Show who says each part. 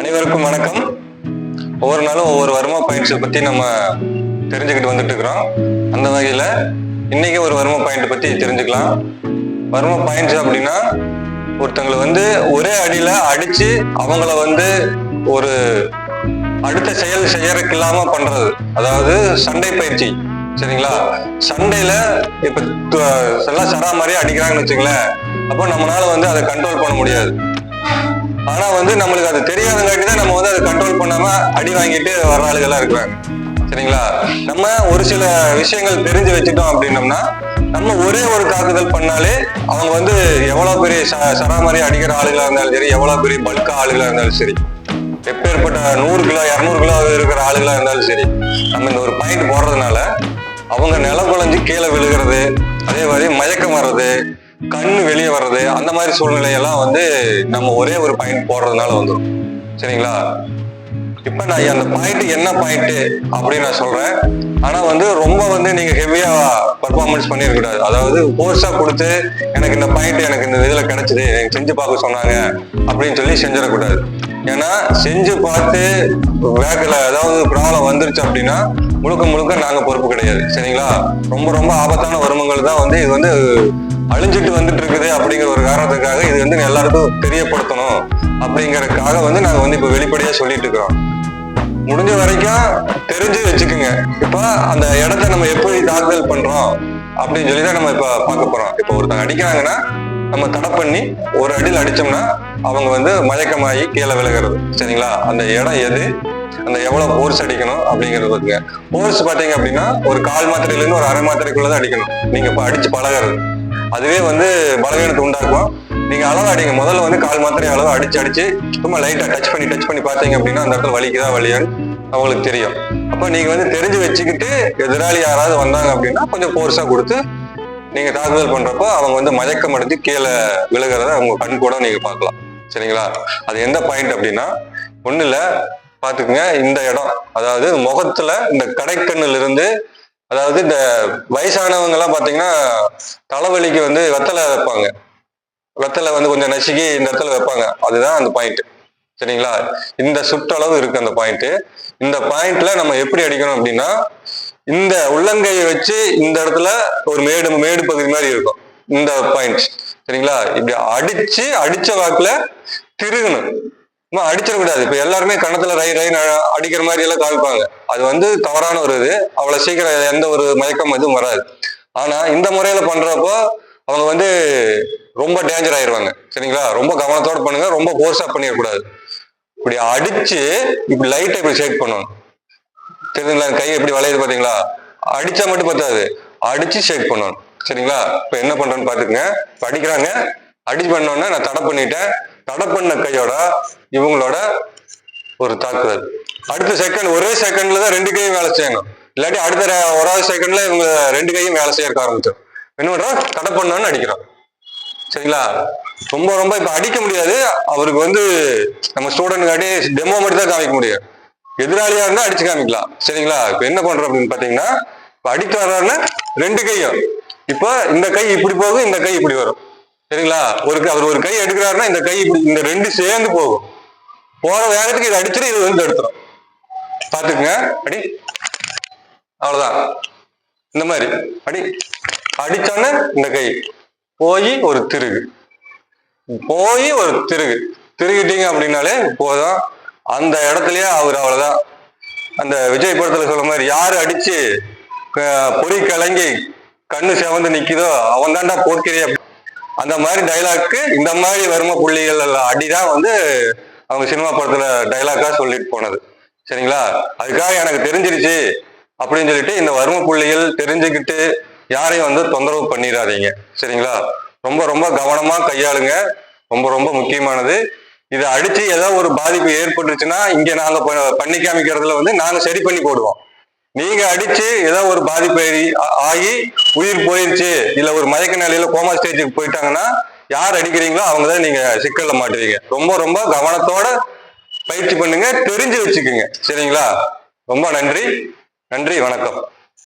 Speaker 1: அனைவருக்கும் வணக்கம். ஒவ்வொரு நாளும் ஒவ்வொரு வருமா பாயிண்ட்ஸை பற்றி நம்ம தெரிஞ்சுக்கிட்டு வந்துட்டு இருக்கிறோம். அந்த வகையில் இன்னைக்கு ஒரு வருமா பாயிண்ட் பற்றி தெரிஞ்சுக்கலாம். வருமா பாயிண்ட்ஸ் அப்படின்னா ஒருத்தங்களை வந்து ஒரே அடியில் அடித்து அவங்கள வந்து ஒரு அடுத்த செயல் செய்யறதுக்கு இல்லாம பண்றது. அதாவது சண்டை பயிற்சி. சரிங்களா? சண்டையில இப்ப எல்லாம் சரா மாதிரி அடிக்கிறாங்கன்னு வச்சுங்களேன் அப்போ நம்மளால வந்து அதை கண்ட்ரோல் பண்ண முடியாது. ஆனா வந்து நம்மளுக்கு அது தெரியாதங்காட்டி தான் நம்ம வந்து அதை கண்ட்ரோல் பண்ணாம அடி வாங்கிட்டு வர்ற ஆளுகள்லாம் இருக்கிறாங்க. சரிங்களா? நம்ம ஒரு சில விஷயங்கள் தெரிஞ்சு வச்சுட்டோம் அப்படின்னம்னா நம்ம ஒரே ஒரு தாக்குதல் பண்ணாலே அவங்க வந்து எவ்வளவு பெரிய ச- சராமரி அடிக்கிற ஆளுகளா இருந்தாலும் சரி எவ்வளவு பெரிய பல்கா ஆளுகளா இருந்தாலும் சரி எப்பேற்பட்ட நூறு கிலோ இரநூறு கிலோ இருக்கிற ஆளுகளா இருந்தாலும் சரி நம்ம இந்த ஒரு பாயிண்ட் போடுறதுனால அவங்க நில குழஞ்சு கீழே விழுகிறது அதே மாதிரி கண் வெளியே வர்றது அந்த மாதிரி சூழ்நிலையெல்லாம் வந்து நம்ம ஒரே ஒரு பாயிண்ட் போடுறதுனால வந்துடும் சரிங்களா? இப்ப நான் அந்த பாயிண்ட் என்ன பாயிண்ட் அப்படின்னு நான் சொல்றேன். ஆனா வந்து ரொம்ப வந்து நீங்க ஹெவியா பர்ஃபார்மன்ஸ் பண்ணிருக்க கூடாது. அதாவது ஃபோர்ஸா கொடுத்து எனக்கு இந்த பாயிண்ட் எனக்கு இந்த இதுல கிடைச்சது எனக்கு செஞ்சு பார்க்க சொன்னாங்க அப்படின்னு சொல்லி செஞ்சிடக்கூடாது. ஏன்னா செஞ்சு பார்த்து வேகல ஏதாவது ப்ராப்ளம் வந்துருச்சு அப்படின்னா முழுக்க முழுக்க நாங்கள் பொறுப்பு கிடையாது. சரிங்களா? ரொம்ப ரொம்ப ஆபத்தான வருமங்கள் தான் வந்து இது வந்து அழிஞ்சிட்டு வந்துட்டு இருக்குது அப்படிங்கிற ஒரு காரணத்துக்காக இது வந்து எல்லாருக்கும் தெரியப்படுத்தணும் அப்படிங்கறதுக்காக வந்து நாங்கள் வந்து இப்போ வெளிப்படையாக சொல்லிட்டு இருக்கிறோம். முடிஞ்ச வரைக்கும் தெரிஞ்சு வச்சுக்கோங்க. இப்போ அந்த இடத்த நம்ம எப்படி தாக்குதல் பண்றோம் அப்படின்னு சொல்லி தான் நம்ம இப்போ பார்க்க போறோம். இப்போ ஒருத்தங்க அடிக்கிறாங்கன்னா நம்ம தடை பண்ணி ஒரு அடியில் அடிச்சோம்னா அவங்க வந்து மயக்கமாகி கீழே விழுகிறது. சரிங்களா? அந்த இடம் எது? அந்த எவ்வளவு போர்ஸ் அடிக்கணும் அப்படிங்கிறது பாருங்க போர்ஸ் பாத்தீங்க அப்படின்னா ஒரு கால் மாத்திரையில இருந்து ஒரு அரை மாத்திரைக்குள்ளதான் அடிக்கணும். நீங்க இப்ப அடிச்சு பழகிறது. அதுவே வந்து பலவீனத்தை உண்டாக்கும். நீங்க அளவு அடிங்க. முதல்ல வந்து கால் மாத்திரை அளவு அடிச்சு அடிச்சு சும்மா லைட்டா டச் பண்ணி டச் பண்ணி பார்த்தீங்க அப்படின்னா அந்த இடத்துல வலிக்குதா வலியான்னு அவங்களுக்கு தெரியும். அப்ப நீங்க வந்து தெரிஞ்சு வச்சுக்கிட்டு எதிராளி யாராவது வந்தாங்க அப்படின்னா கொஞ்சம் போர்ஸா கொடுத்து நீங்க தாக்குதல் பண்றப்போ அவங்க வந்து மயக்கம் அடைஞ்சு கீழே விழுகிறத அவங்க கண் கூட நீங்க பார்க்கலாம். சரிங்களா? அது எந்த பாயிண்ட் அப்படின்னா ஒண்ணு இல்ல பார்த்துக்குங்க இந்த இடம். அதாவது முகத்துல இந்த கடைக்கண்ணில் இருந்து அதாவது இந்த வயசானவங்க எல்லாம் பாத்தீங்கன்னா தலைவலிக்கு வந்து வெத்தலை வைப்பாங்க. வெத்தலை வந்து கொஞ்சம் நசுக்கி இந்த இடத்துல வைப்பாங்க. அதுதான் அந்த பாயிண்ட் சரிங்களா? இந்த சுற்றளவு இருக்கு அந்த பாயிண்ட் இந்த பாயிண்ட்ல நம்ம எப்படி அடிக்கணும் அப்படின்னா இந்த உள்ளங்கையை வச்சு இந்த இடத்துல ஒரு மேடு மேடு பகுதி மாதிரி இருக்கும். இந்த பாயிண்ட் சரிங்களா? இப்படி அடிச்சு அடிச்ச வாக்குல திருகணும். சும்மா அடிச்சிடக்கூடாது. இப்ப எல்லாருமே கணத்துல ரை ரை அடிக்கிற மாதிரி எல்லாம் காமிப்பாங்க. அது வந்து தவறான ஒரு இது. அவ்வளவு சீக்கிரம் எந்த ஒரு மயக்கம் எதுவும் வராது. ஆனா இந்த முறையில பண்றப்போ அவங்க வந்து ரொம்ப டேஞ்சர் ஆயிடுவாங்க சரிங்களா? ரொம்ப கவனத்தோட பண்ணுங்க. ரொம்ப ஃபோர்ஸா பண்ணிடக்கூடாது. இப்படி அடிச்சு இப்படி லைட்டை இப்படி ஷேக் பண்ணணும். தெரியுதுங்களா? கை எப்படி வளையுது பாத்தீங்களா? அடிச்சா மட்டும் பத்தாது. அடிச்சு ஷேக் பண்ணணும். சரிங்களா? இப்ப என்ன பண்றேன்னு பாத்துக்கங்க. படிக்கிறாங்க. அடிக்கிறாங்க அடி பண்ணோன்னே நான் தடை பண்ணிட்டேன். தடை பண்ண கையோட இவங்களோட ஒரு தாக்குதல். அடுத்த செகண்ட் ஒரே செகண்ட்ல தான் ரெண்டு கையும் வேலை செய்யணும். இல்லாட்டி அடுத்த ஒரு செகண்ட்ல இவங்க ரெண்டு கையும் வேலை செய்ய ஆரம்பிச்சிடும் என்ன பண்றோம் தடை பண்ணான்னு அடிக்கிறோம். சரிங்களா? ரொம்ப ரொம்ப இப்ப அடிக்க முடியாது. அவருக்கு வந்து நம்ம ஸ்டூடெண்ட் காட்டி டெமோ மட்டும் தான் காமிக்க முடியும். எதிராளியா இருந்தா அடிச்சு காமிக்கலாம். சரிங்களா? இப்ப என்ன பண்றோம் அப்படின்னு பாத்தீங்கன்னா இப்ப அடிக்க வர்றாருன்னா ரெண்டு கையும். இப்ப இந்த கை இப்படி போகும் இந்த கை இப்படி வரும். சரிங்களா? ஒரு கை- அவர் ஒரு கை எடுக்கிறாருன்னா இந்த கை இப்படி இந்த ரெண்டு சேர்ந்து போகும். போற வேகத்துக்கு இது அடிச்சிட்டு இது வந்து எடுத்துரும். பாத்துக்குங்க அடி. அவ்வளவுதான். இந்த மாதிரி. அடி. அடிச்சோன்னே இந்த கை. போய் ஒரு திருகு. போய் ஒரு திருகு. திருகிட்டீங்க அப்படின்னாலே போதும். அந்த இடத்துலயே அவர் அவ்வளவுதான். அந்த விஜய் படத்துல சொல்ல மாதிரி யாரு அடிச்சு பொறி கலங்கி கண்ணு செவந்து நிக்குதோ அவன் தான்டா போக்கிறிய அந்த மாதிரி டைலாக்கு இந்த மாதிரி வரும புள்ளிகள் எல்லாம் அடிதான் வந்து அவங்க சினிமா படத்துல டைலாக்கா சொல்லிட்டு போனது. சரிங்களா? அதுக்காக எனக்கு தெரிஞ்சிருச்சு அப்படின்னு சொல்லிட்டு இந்த வறும புள்ளிகள் தெரிஞ்சுக்கிட்டு யாரையும் வந்து தொந்தரவு பண்ணிடாதீங்க. சரிங்களா? ரொம்ப ரொம்ப கவனமா கையாளுங்க. ரொம்ப ரொம்ப முக்கியமானது. இதை அடிச்சு ஏதோ ஒரு பாதிப்பு ஏற்பட்டுச்சுன்னா இங்க நாங்க பண்ணி காமிக்கிறதுல வந்து நாங்க சரி பண்ணி போடுவோம். நீங்க அடிச்சு ஏதோ ஒரு பாதிப்பு ஆகி உயிர் போயிருச்சு இல்ல ஒரு மயக்க நிலையில கோமா ஸ்டேஜுக்கு போயிட்டாங்கன்னா யார் அடிக்கிறீங்களோ அவங்க தான் நீங்க சிக்கல்ல மாட்டுவீங்க. ரொம்ப ரொம்ப கவனத்தோட பயிற்சி பண்ணுங்க தெரிஞ்சு வச்சுக்கோங்க. சரிங்களா? ரொம்ப நன்றி. நன்றி வணக்கம்.